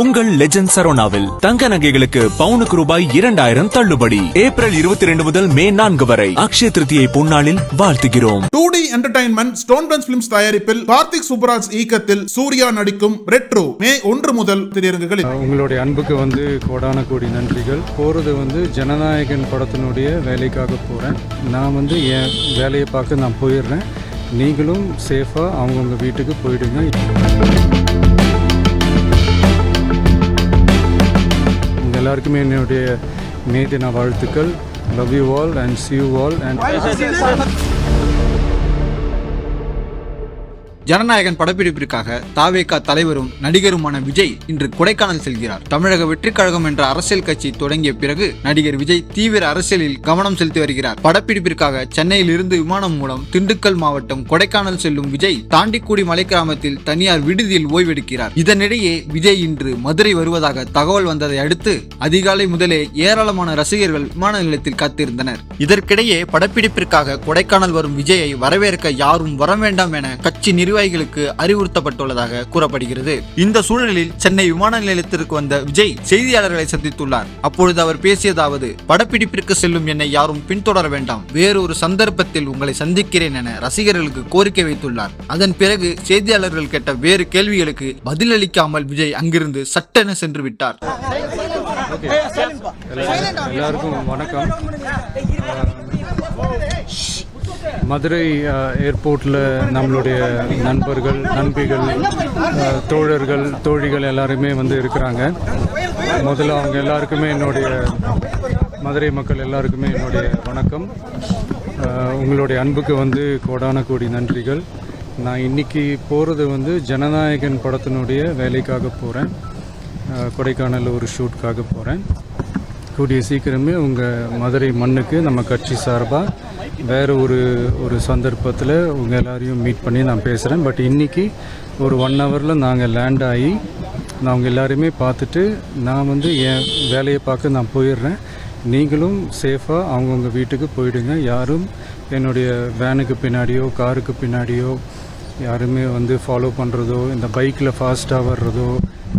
உங்கள் லெஜண்ட் சரோனாவில் தங்க நகைகளுக்கு பவுனுக்கு ரூபாய் இரண்டாயிரம் தள்ளுபடி. ஏப்ரல் இருபத்தி ரெண்டு முதல் மே நான்கு வரை அக்ஷய திருதியை பொன்னாளில் வாழ்த்துகிறோம். Two D entertainment stone bench films தயாரிப்பில் கார்த்திக் சுப்பராஜ் இயக்கத்தில் சூர்யா நடிக்கும் ரெட்ரோ மே ஒன்று முதல் திரையரங்குகளில். உங்களுடைய அன்புக்கு வந்து கோடான கோடி நன்றிகள். போகிறது வந்து ஜனநாயகன் படத்தினுடைய வேலைக்காக போகிறேன் நான் வந்து என் வேலையை பார்க்க நான் போயிடுறேன். நீங்களும் சேஃபாக அவங்கவுங்க வீட்டுக்கு போயிடுங்க. எல்லாருக்குமே என்னுடைய மே தின வாழ்த்துக்கள். Love you all and see you all and Jananayagan படப்பிடிப்பிற்காக தாவேகா தலைவரும் நடிகருமான விஜய் இன்று கொடைக்கானல் செல்கிறார். தமிழக வெற்றிக் கழகம் என்ற அரசியல் கட்சி தொடங்கிய பிறகு நடிகர் விஜய் தீவிர அரசியலில் கவனம் செலுத்தி வருகிறார். படப்பிடிப்பிற்காக சென்னையில் இருந்து விமானம் மூலம் திண்டுக்கல் மாவட்டம் கொடைக்கானல் செல்லும் விஜய் தாண்டிக்குடி மலை கிராமத்தில் தனியார் விடுதியில் ஓய்வெடுக்கிறார். இதனிடையே விஜய் இன்று மதுரை வருவதாக தகவல் வந்ததை அடுத்து அதிகாலை முதலே ஏராளமான ரசிகர்கள் விமான நிலையத்தில் காத்திருந்தனர். இதற்கிடையே படப்பிடிப்பிற்காக கொடைக்கானல் வரும் விஜயை வரவேற்க யாரும் வர வேண்டாம் என கட்சி நிர்வாகிகளுக்கு அறிவுறுத்தப்பட்டுள்ளதாக கூறப்படுகிறது. இந்த சூழலில் சென்னை விமான நிலையத்திற்கு வந்த விஜய் செய்தியாளர்களை சந்தித்துள்ளார். அப்பொழுது அவர் பேசியதாவது படப்பிடிப்பிற்கு செல்லும் என்னை யாரும் பின்தொடர வேண்டாம். வேறொரு சந்தர்ப்பத்தில் உங்களை சந்திக்கிறேன் என ரசிகர்களுக்கு கோரிக்கை வைத்துள்ளார். அதன் பிறகு செய்தியாளர்கள் கேட்ட வேறு கேள்விகளுக்கு பதிலளிக்காமல் விஜய் அங்கிருந்து சட்டென சென்று விட்டார். எல்லாருக்கும் வணக்கம். மதுரை ஏர்போர்ட்டில் நம்மளுடைய நண்பர்கள் நண்பிகள் தோழர்கள் தோழிகள் எல்லாருமே வந்து இருக்கிறாங்க. முதல்ல அவங்க எல்லாருக்குமே என்னுடைய மதுரை மக்கள் எல்லாருக்குமே என்னுடைய வணக்கம். உங்களுடைய அன்புக்கு வந்து கோடான கோடி நன்றிகள். நான் இன்னைக்கு போகிறது வந்து ஜனநாயகன் படத்தினுடைய வேலைக்காக போகிறேன் கொடைக்கானல் ஒரு ஷூட்காக போகிறேன் கூடிய சீக்கிரமே உங்கள் மதுரை மண்ணுக்கு நம்ம கட்சி சார்பாக வேறு ஒரு ஒரு சந்தர்ப்பத்தில் உங்கள் எல்லாரையும் மீட் பண்ணி நான் பேசுகிறேன் பட் இன்றைக்கி ஒரு ஒன் ஹவரில் நாங்கள் லேண்ட் ஆகி நான் உங்கள் எல்லாருமே பார்த்துட்டு நான் வந்து என் வேலையை பார்க்க நான் போயிடுறேன். நீங்களும் சேஃபாக அவங்கவுங்க வீட்டுக்கு போயிடுங்க. யாரும் என்னுடைய வேனுக்கு பின்னாடியோ காருக்கு பின்னாடியோ யாருமே வந்து ஃபாலோ பண்ணுறதோ இந்த பைக்கில் ஃபாஸ்ட்டாக வர்றதோ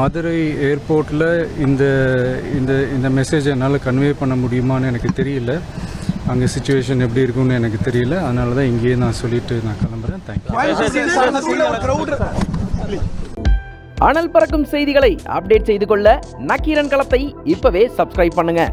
மதுரை ஏர்போர்ட்டில் இந்த இந்த இந்த மெசேஜ் என்னால் கன்வே பண்ண முடியுமான்னு எனக்கு தெரியல. அங்கே சுச்சுவேஷன் எப்படி இருக்கும்னு எனக்கு தெரியல. அதனால தான் இங்கேயே நான் சொல்லிட்டு நான் கிளம்புறேன். தேங்க்யூ அனல் பறக்கும் செய்திகளை அப்டேட் செய்து கொள்ள நக்கீரன் களத்தை இப்பவே சப்ஸ்கிரைப் பண்ணுங்க.